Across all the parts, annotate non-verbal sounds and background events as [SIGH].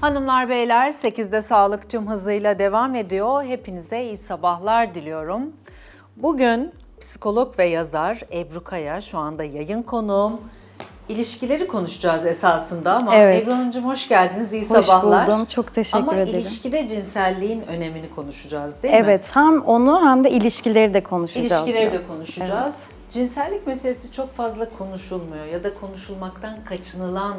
Hanımlar beyler 8'de sağlık tüm hızıyla devam ediyor. Hepinize iyi sabahlar diliyorum. Bugün psikolog ve yazar Ebru Kaya şu anda yayın konuğum. İlişkileri konuşacağız esasında ama Evet. Ebru Hanımcığım hoş geldiniz, iyi Hoş sabahlar. buldum, çok teşekkür ama ederim. ilişkide cinselliğin önemini konuşacağız değil mi? Evet, hem onu hem de ilişkileri de konuşacağız. İlişkileri de konuşacağız. Cinsellik meselesi çok fazla konuşulmuyor ya da konuşulmaktan kaçınılan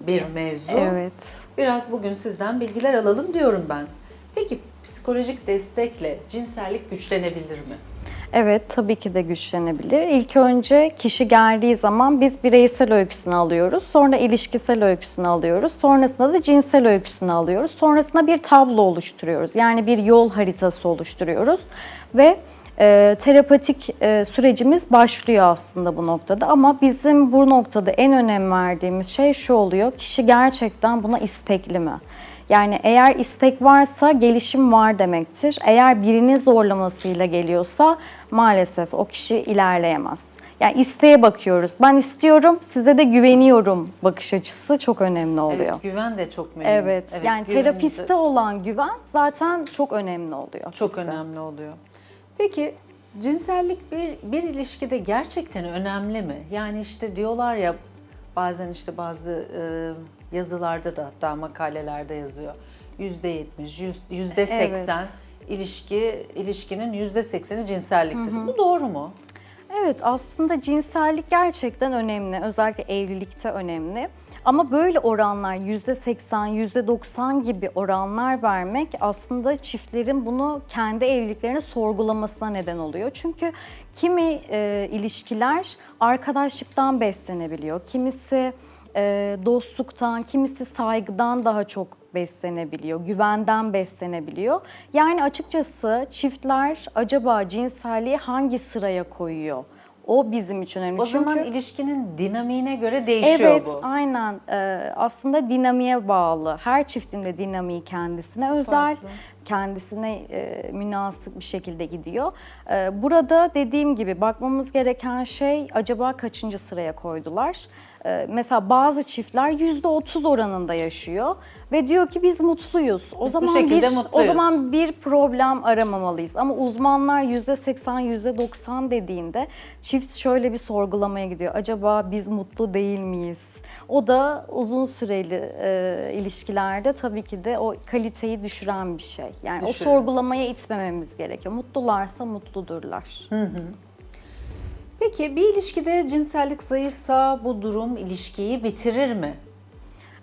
bir mevzu. Evet. Biraz bugün sizden bilgiler alalım diyorum ben. Peki psikolojik destekle cinsellik güçlenebilir mi? Evet, tabii ki de güçlenebilir. İlk önce kişi geldiği zaman biz bireysel öyküsünü alıyoruz. Sonra ilişkisel öyküsünü alıyoruz. Sonrasında da cinsel öyküsünü alıyoruz. Sonrasında bir tablo oluşturuyoruz. Yani bir yol haritası oluşturuyoruz. Ve e, terapatik e, sürecimiz başlıyor aslında bu noktada. Ama bizim bu noktada en önem verdiğimiz şey şu oluyor. Kişi gerçekten buna istekli mi? Yani eğer istek varsa gelişim var demektir. Eğer birini zorlamasıyla geliyorsa maalesef o kişi ilerleyemez. Yani isteğe bakıyoruz. Ben istiyorum, size de güveniyorum bakış açısı çok önemli oluyor. Evet, güven de çok mühim. Evet, yani güven de terapiste olan güven zaten çok önemli oluyor. çok bizde. önemli oluyor. Peki cinsellik bir, bir ilişkide gerçekten önemli mi? Yani işte diyorlar ya bazen işte bazı e, yazılarda da hatta makalelerde yazıyor. Yüzde yetmiş, yüz- yüzde seksen ilişki, ilişkinin yüzde sekseni cinselliktir. Bu doğru mu? Evet aslında cinsellik gerçekten önemli. Özellikle evlilikte önemli. Ama böyle oranlar %80, %90 gibi oranlar vermek aslında çiftlerin bunu kendi evliliklerine sorgulamasına neden oluyor. Çünkü kimi e, ilişkiler arkadaşlıktan beslenebiliyor. Kimisi e, dostluktan, kimisi saygıdan daha çok beslenebiliyor, güvenden beslenebiliyor. Yani açıkçası çiftler acaba cinselliği hangi sıraya koyuyor? O bizim için önemli. O Çünkü zaman ilişkinin dinamiğine göre değişiyor evet, bu. aynen. Ee, aslında dinamiğe bağlı. Her çiftin de dinamiği kendisine özel, Farklı. Kendisine e, münasip bir şekilde gidiyor. Ee, burada dediğim gibi bakmamız gereken şey acaba kaçıncı sıraya koydular? Ee, mesela bazı çiftler %30 oranında yaşıyor ve diyor ki biz mutluyuz. O bu zaman şekilde bir, mutluyuz. O zaman bir problem aramamalıyız. Ama uzmanlar %80, %90 dediğinde çift şöyle bir sorgulamaya gidiyor. Acaba biz mutlu değil miyiz? O da uzun süreli e, ilişkilerde tabii ki de o kaliteyi düşüren bir şey. Yani Düşürüyor. o sorgulamaya itmememiz gerekiyor. Mutlularsa mutludurlar. Peki bir ilişkide cinsellik zayıfsa bu durum ilişkiyi bitirir mi?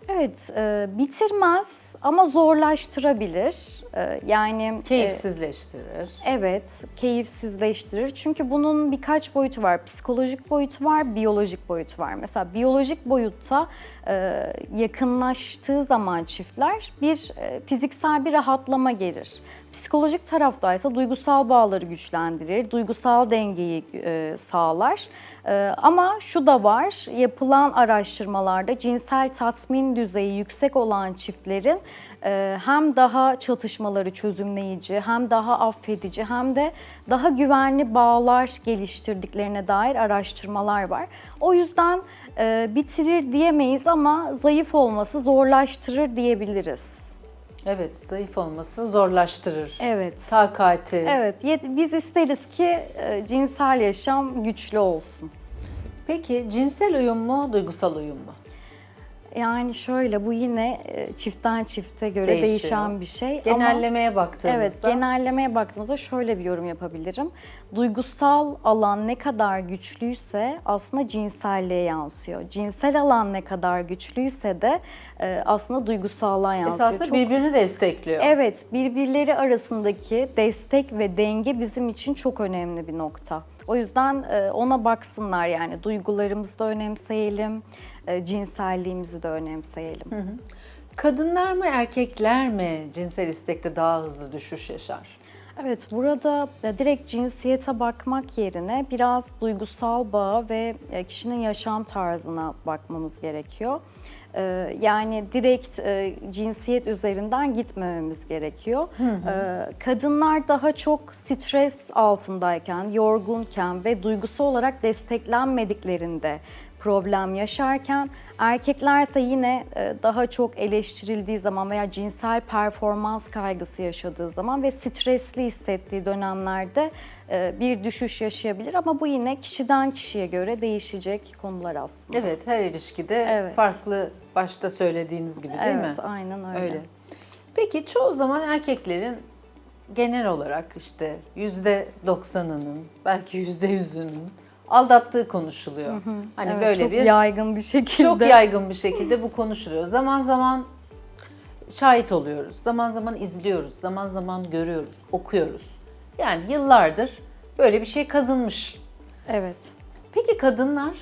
Evet, e, bitirmez ama zorlaştırabilir. E, yani e, Keyifsizleştirir. Evet, keyifsizleştirir. Çünkü bunun birkaç boyutu var. Psikolojik boyutu var, biyolojik boyutu var. Mesela biyolojik boyutta e, yakınlaştığı zaman çiftler bir e, fiziksel bir rahatlama gelir. Psikolojik taraftaysa duygusal bağları güçlendirir, duygusal dengeyi e, sağlar. E, ama şu da var, yapılan araştırmalarda cinsel tatmin düzeyi yüksek olan çiftlerin e, hem daha çatışmaları çözümleyici, hem daha affedici, hem de daha güvenli bağlar geliştirdiklerine dair araştırmalar var. O yüzden e, bitirir diyemeyiz ama zayıf olması zorlaştırır diyebiliriz. Evet, zayıf olması zorlaştırır. Evet. Takati. Evet, biz isteriz ki e, cinsel yaşam güçlü olsun. Peki cinsel uyum mu, duygusal uyum mu? Yani şöyle bu yine e, çiftten çifte göre Değişiyor. değişen bir şey. ama- Genellemeye baktığımızda Evet, genellemeye baktığımızda şöyle bir yorum yapabilirim. Duygusal alan ne kadar güçlüyse aslında cinselliğe yansıyor. Cinsel alan ne kadar güçlüyse de e, aslında duygusallığa yansıyor. esasında Çok- birbirini destekliyor. Evet, birbirleri arasındaki destek ve denge bizim için çok önemli bir nokta. O yüzden e, ona baksınlar yani duygularımızı da önemseyelim, e, cinselliğimizi de önemseyelim. Kadınlar mı, erkekler mi cinsel istekte daha hızlı düşüş yaşar? Evet, burada e, direkt cinsiyete bakmak yerine biraz duygusal bağa ve e, kişinin yaşam tarzına bakmamız gerekiyor. E, Yani direkt cinsiyet üzerinden gitmememiz gerekiyor. E, Kadınlar daha çok stres altındayken, yorgunken ve duygusal olarak desteklenmediklerinde problem yaşarken erkeklerse yine e, daha çok eleştirildiği zaman veya cinsel performans kaygısı yaşadığı zaman ve stresli hissettiği dönemlerde e, bir düşüş yaşayabilir ama bu yine kişiden kişiye göre değişecek konular aslında. Evet, her ilişkide Evet. farklı başta söylediğiniz gibi değil mi? Evet, aynen öyle. Öyle. Peki çoğu zaman erkeklerin genel olarak işte yüzde doksanının, belki yüzde yüzünün aldattığı konuşuluyor. Hani Evet, böyle çok bir yaygın bir şekilde. çok yaygın bir şekilde bu konuşuluyor. Zaman zaman şahit oluyoruz, zaman zaman izliyoruz, zaman zaman görüyoruz, okuyoruz. Yani yıllardır böyle bir şey kazınmış. Evet, Peki kadınlar?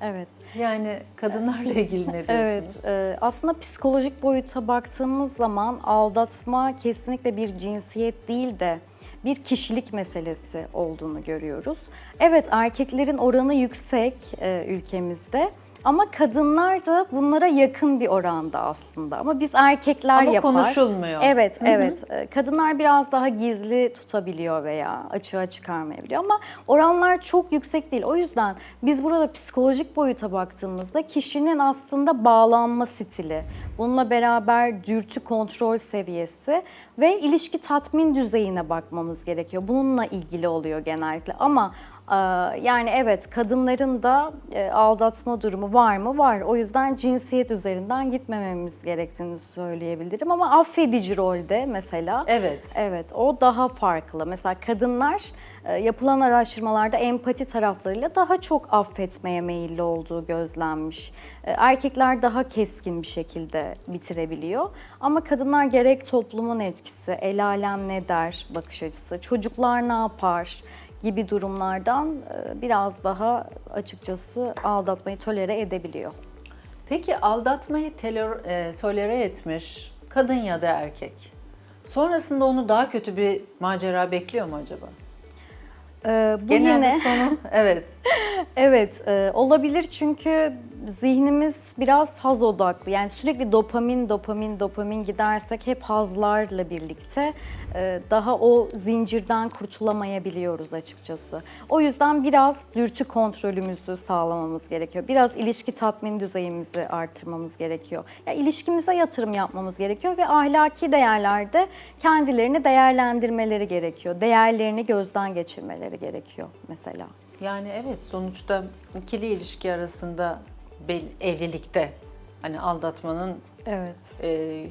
evet. Yani kadınlarla ilgili ne diyorsunuz? Evet, e, aslında psikolojik boyuta baktığımız zaman aldatma kesinlikle bir cinsiyet değil de bir kişilik meselesi olduğunu görüyoruz. Evet, erkeklerin oranı yüksek e, ülkemizde ama kadınlar da bunlara yakın bir oranda aslında. Ama biz erkekler Ama yapar. konuşulmuyor. Evet, evet. E, Kadınlar biraz daha gizli tutabiliyor veya açığa çıkarmayabiliyor ama oranlar çok yüksek değil. O yüzden biz burada psikolojik boyuta baktığımızda kişinin aslında bağlanma stili, bununla beraber dürtü kontrol seviyesi ve ilişki tatmin düzeyine bakmamız gerekiyor. Bununla ilgili oluyor genellikle ama yani evet kadınların da e, aldatma durumu var mı? Var. O yüzden cinsiyet üzerinden gitmememiz gerektiğini söyleyebilirim ama affedici rolde mesela. Evet. Evet, o daha farklı. Mesela kadınlar e, yapılan araştırmalarda empati taraflarıyla daha çok affetmeye meyilli olduğu gözlenmiş. E, Erkekler daha keskin bir şekilde bitirebiliyor. Ama kadınlar gerek toplumun etkisi, el alem ne der bakış açısı, çocuklar ne yapar gibi durumlardan e, biraz daha açıkçası aldatmayı tolere edebiliyor. Peki aldatmayı telor- e, tolere etmiş kadın ya da erkek sonrasında onu daha kötü bir macera bekliyor mu acaba? E, Bu Genelde yine... sonu [LAUGHS] evet. Evet, e, olabilir çünkü zihnimiz biraz haz odaklı. Yani sürekli dopamin, dopamin, dopamin gidersek hep hazlarla birlikte e, daha o zincirden kurtulamayabiliyoruz açıkçası. O yüzden biraz dürtü kontrolümüzü sağlamamız gerekiyor. Biraz ilişki tatmin düzeyimizi artırmamız gerekiyor. Ya ilişkimize yatırım yapmamız gerekiyor ve ahlaki değerlerde kendilerini değerlendirmeleri gerekiyor. Değerlerini gözden geçirmeleri gerekiyor mesela. Yani evet sonuçta ikili ilişki arasında evlilikte hani aldatmanın Evet. e,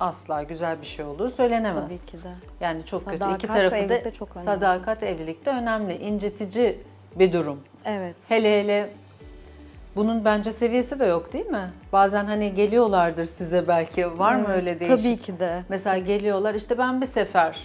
asla güzel bir şey olduğu söylenemez. Tabii ki de. Yani çok kötü. Sadakat İki tarafı da evlilikte çok önemli. sadakat evlilikte önemli, incitici bir durum. Evet. Hele hele bunun bence seviyesi de yok değil mi? Bazen hani geliyorlardır size belki. Var mı Evet, öyle değişik? Tabii ki de. Mesela geliyorlar işte ben bir sefer.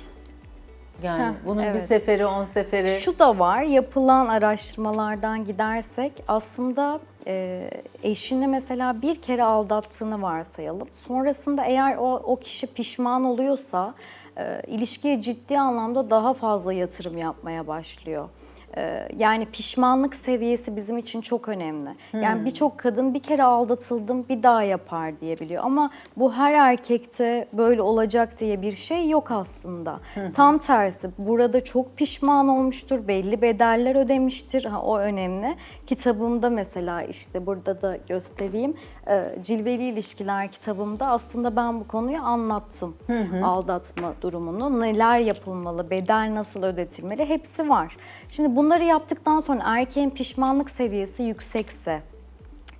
Yani Heh, bunun bir evet. seferi, on seferi. Şu da var, yapılan araştırmalardan gidersek aslında e, eşini mesela bir kere aldattığını varsayalım. Sonrasında eğer o, o kişi pişman oluyorsa e, ilişkiye ciddi anlamda daha fazla yatırım yapmaya başlıyor. E, Yani pişmanlık seviyesi bizim için çok önemli. Yani birçok kadın bir kere aldatıldım bir daha yapar diyebiliyor. Ama bu her erkekte böyle olacak diye bir şey yok aslında. Tam tersi burada çok pişman olmuştur, belli bedeller ödemiştir. Ha, o önemli. Kitabımda mesela işte burada da göstereyim. E, Cilveli İlişkiler kitabımda aslında ben bu konuyu anlattım. Aldatma durumunu, neler yapılmalı, bedel nasıl ödetilmeli hepsi var. Şimdi bunları yaptıktan sonra erkeğin pişmanlık seviyesi yüksekse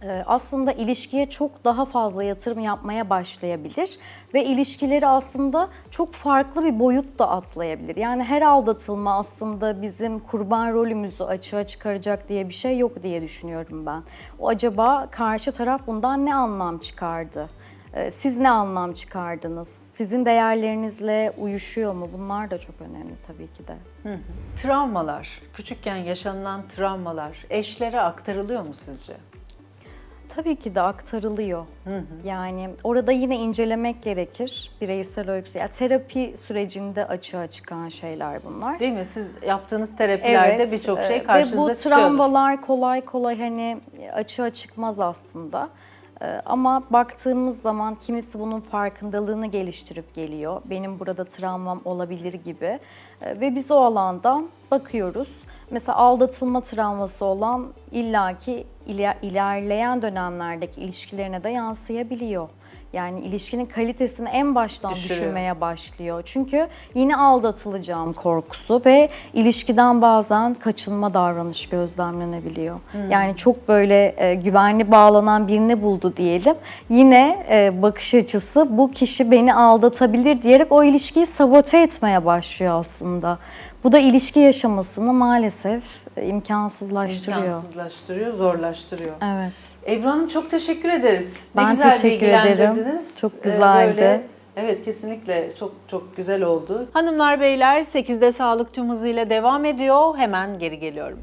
e, aslında ilişkiye çok daha fazla yatırım yapmaya başlayabilir ve ilişkileri aslında çok farklı bir boyut da atlayabilir. Yani her aldatılma aslında bizim kurban rolümüzü açığa çıkaracak diye bir şey yok diye düşünüyorum ben. O acaba karşı taraf bundan ne anlam çıkardı? E, Siz ne anlam çıkardınız? Sizin değerlerinizle uyuşuyor mu? Bunlar da çok önemli tabii ki de. Travmalar, küçükken yaşanılan travmalar eşlere aktarılıyor mu sizce? Tabii ki de aktarılıyor. Yani orada yine incelemek gerekir. Bireysel öyküsü. Ya terapi sürecinde açığa çıkan şeyler bunlar. Değil mi? Siz yaptığınız terapilerde birçok şey e, karşınıza Ve bu çıkıyordur. travmalar kolay kolay hani açığa çıkmaz aslında. E, Ama baktığımız zaman kimisi bunun farkındalığını geliştirip geliyor. Benim burada travmam olabilir gibi. E, Ve biz o alandan bakıyoruz. Mesela aldatılma travması olan illaki ilerleyen dönemlerdeki ilişkilerine de yansıyabiliyor. Yani ilişkinin kalitesini en baştan Düşürüyor. düşünmeye başlıyor. Çünkü yine aldatılacağım korkusu ve ilişkiden bazen kaçınma davranış gözlemlenebiliyor. Yani çok böyle e, güvenli bağlanan birini buldu diyelim. Yine e, bakış açısı bu kişi beni aldatabilir diyerek o ilişkiyi sabote etmeye başlıyor aslında. Bu da ilişki yaşamasını maalesef e, imkansızlaştırıyor. İmkansızlaştırıyor, zorlaştırıyor. Evet. Ebru Hanım çok teşekkür ederiz. Ne Ben güzel teşekkür ederim. Çok Ee, güzeldi. böyle- evet kesinlikle çok çok güzel oldu. Hanımlar beyler 8'de sağlık tüm hızıyla devam ediyor. Hemen geri geliyorum.